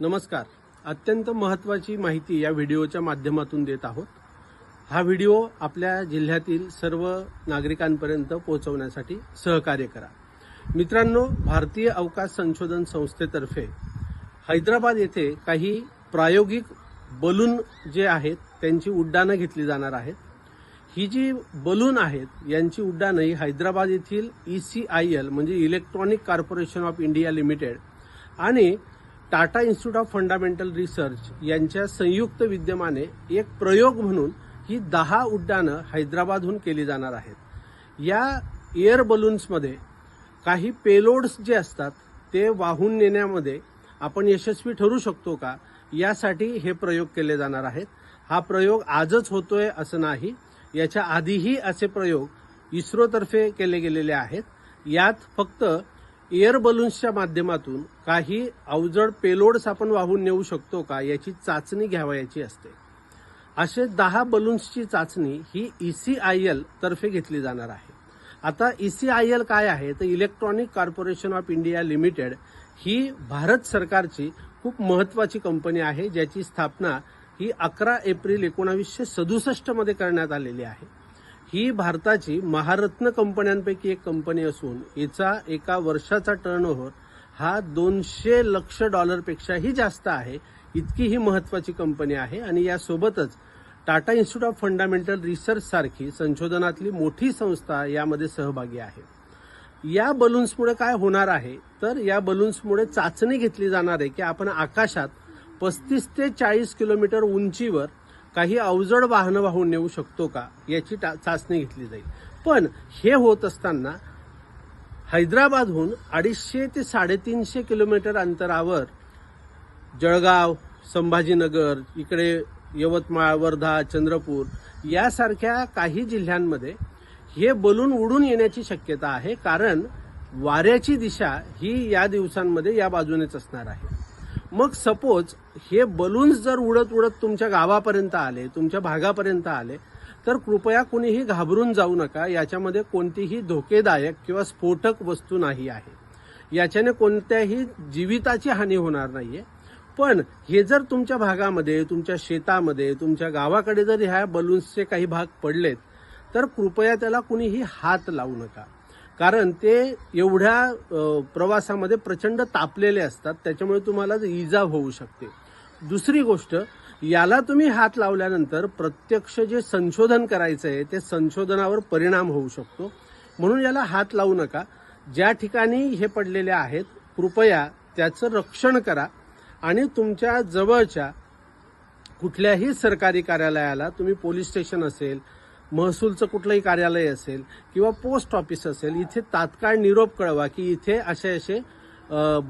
नमस्कार. अत्यंत महत्त्वाची माहिती या व्हिडिओच्या माध्यमातून देत आहोत. हा व्हिडिओ आपल्या जिल्ह्यातील सर्व नागरिकांपर्यंत पोहोचवण्यासाठी सहकार्य करा. मित्रांनो भारतीय अवकाश संशोधन संस्थेतर्फे हैदराबाद येथे काही प्रायोगिक बलून जे आहेत त्यांची उड्डाणं घेतली जाणार आहेत. ही जी बलून आहेत यांची उड्डाणं ही हैदराबाद येथील ई सी आय एल म्हणजे electronic corporation of India limited आणि Tata institute of fundamental research यांच्या संयुक्त विद्यमाने एक प्रयोग म्हणून ही दहा उड्डाणं हैदराबादहून केली जाणार आहेत. या एअर बलून्समध्ये काही पेलोड्स जे असतात ते वाहून नेण्यामध्ये आपण यशस्वी ठरू शकतो का यासाठी हे प्रयोग केले जाणार आहेत. हा प्रयोग आजच होतोय असं नाही याच्या आधीही असे प्रयोग इस्रोतर्फे केले गेलेले आहेत. यात फक्त एअर बलून्सच्या माध्यमातून काही अवजड पेलोड्स आपण वाहून नेऊ शकतो का याची चाचणी घ्यावयाची असते. असे दहा बलून्सची चाचणी ही E ईसीआयएल तर्फे घेतली जाणार आहे. आता E ईसीआयएल काय आहे? तर electronic corporation of India limited ही भारत सरकारची खूप महत्वाची कंपनी आहे ज्याची स्थापना ही अकरा एप्रिल एकोणावीसशे सदुसष्टमध्ये करण्यात आलेली आहे. ही भारताची महारत्न कंपन्यांपैकी एक कंपनी असून हिचा एका वर्षाचा टर्नओव्हर हा दोनशे लक्ष डॉलरपेक्षाही जास्त आहे. इतकी ही महत्वाची कंपनी आहे आणि यासोबतच Tata institute of fundamental research सारखी संशोधनातली मोठी संस्था यामध्ये सहभागी आहे. या बलून्समुळे काय होणार आहे? तर या बलून्समुळे चाचणी घेतली जाणार आहे की आपण आकाशात पस्तीस ते चाळीस किलोमीटर उंचीवर काही अवजड वाहनं वाहून नेऊ शकतो का याची टा- चाचणी घेतली जाईल. पण हे होत असताना हैदराबादहून अडीचशे ते साडेतीनशे किलोमीटर अंतरावर जळगाव संभाजीनगर इकडे यवतमाळ वर्धा चंद्रपूर यासारख्या काही जिल्ह्यांमध्ये हे बलून उडून येण्याची शक्यता आहे कारण वाऱ्याची दिशा ही या दिवसांमध्ये या बाजूनेच असणार आहे. मग सपोज हे बलून्स जर उडत उडत तुमच्या गावापर्यंत आले तुमच्या भागापर्यंत आले तर कृपया कुणीही घाबरून जाऊ नका. याच्यामध्ये कोणतीही धोकेदायक किंवा स्फोटक वस्तू नाही आहे. याच्याने कोणत्याही जीविताची हानी होणार नाहीये. पण हे जर तुमच्या भागामध्ये तुमच्या शेतामध्ये तुमच्या गावाकडे जर ह्या बलून्सचे काही भाग पडलेत तर कृपया त्याला कुणीही हात लावू नका. कारण ते एवढ्या प्रवासामध्ये प्रचंड तापलेले असतात त्याच्यामुळे तुम्हाला इजा होऊ शकते. दुसरी गोष्ट याला तुम्ही हात लावल्यानंतर प्रत्यक्ष जे संशोधन करायचं आहे ते संशोधनावर परिणाम होऊ शकतो. म्हणून याला हात लावू नका. ज्या ठिकाणी हे पडलेले आहेत कृपया त्याचं रक्षण करा आणि तुमच्या जवळच्या कुठल्याही सरकारी कार्यालयाला तुम्ही पोलीस स्टेशन असेल महसूलचं कुठलंही कार्यालय असेल किंवा पोस्ट ऑफिस असेल इथे तात्काळ निरोप कळवा की इथे असे असे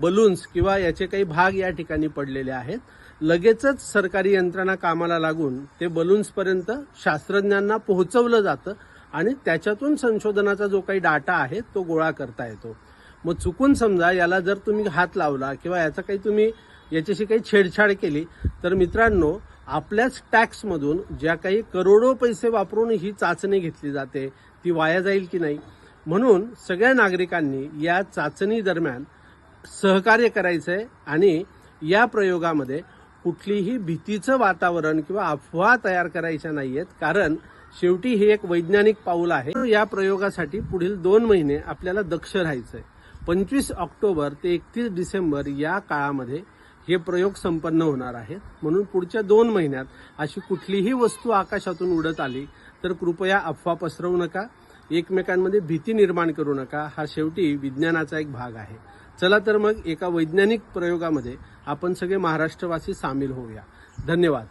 बलून्स किंवा याचे काही भाग या ठिकाणी पडलेले आहेत. लगेचच सरकारी यंत्रणा कामाला लागून ते बलून्सपर्यंत शास्त्रज्ञांना पोहोचवलं जातं आणि त्याच्यातून संशोधनाचा जो काही डाटा आहे तो गोळा करता येतो. मग चुकून समजा याला जर तुम्ही हात लावला किंवा याचा काही तुम्ही याच्याशी काही छेडछाड केली तर मित्रांनो आपल्याच टॅक्समधून ज्या काही करोडो पैसे वापरून ही चाचणी घेतली जाते ती वाया जाईल की नाही? म्हणून सगळ्या नागरिकांनी या चाचणी दरम्यान सहकार्य करायचंय आणि या प्रयोगामध्ये कुठलीही भीतीचं वातावरण किंवा अफवा तयार करायच्या नाहीयेत कारण शेवटी हे एक वैज्ञानिक पाऊल आहे. या प्रयोगासाठी पुढील दोन महिने आपल्याला दक्ष राहायचंय. पंचवीस ऑक्टोबर ते एकतीस डिसेंबर या काळामध्ये हे प्रयोग संपन्न होणार आहेत म्हणून पुढच्या दोन महिन्यात अशी कुठलीही वस्तू आकाशातून उडत आली तर कृपया अफवा पसरवू नका. एकमेकांमध्ये भीती निर्माण करू नका. हा शेवटी विज्ञानाचा एक भाग आहे. चला तर मग एका वैज्ञानिक प्रयोगामध्ये आपण सगळे महाराष्ट्रवासी सामील होऊया. धन्यवाद.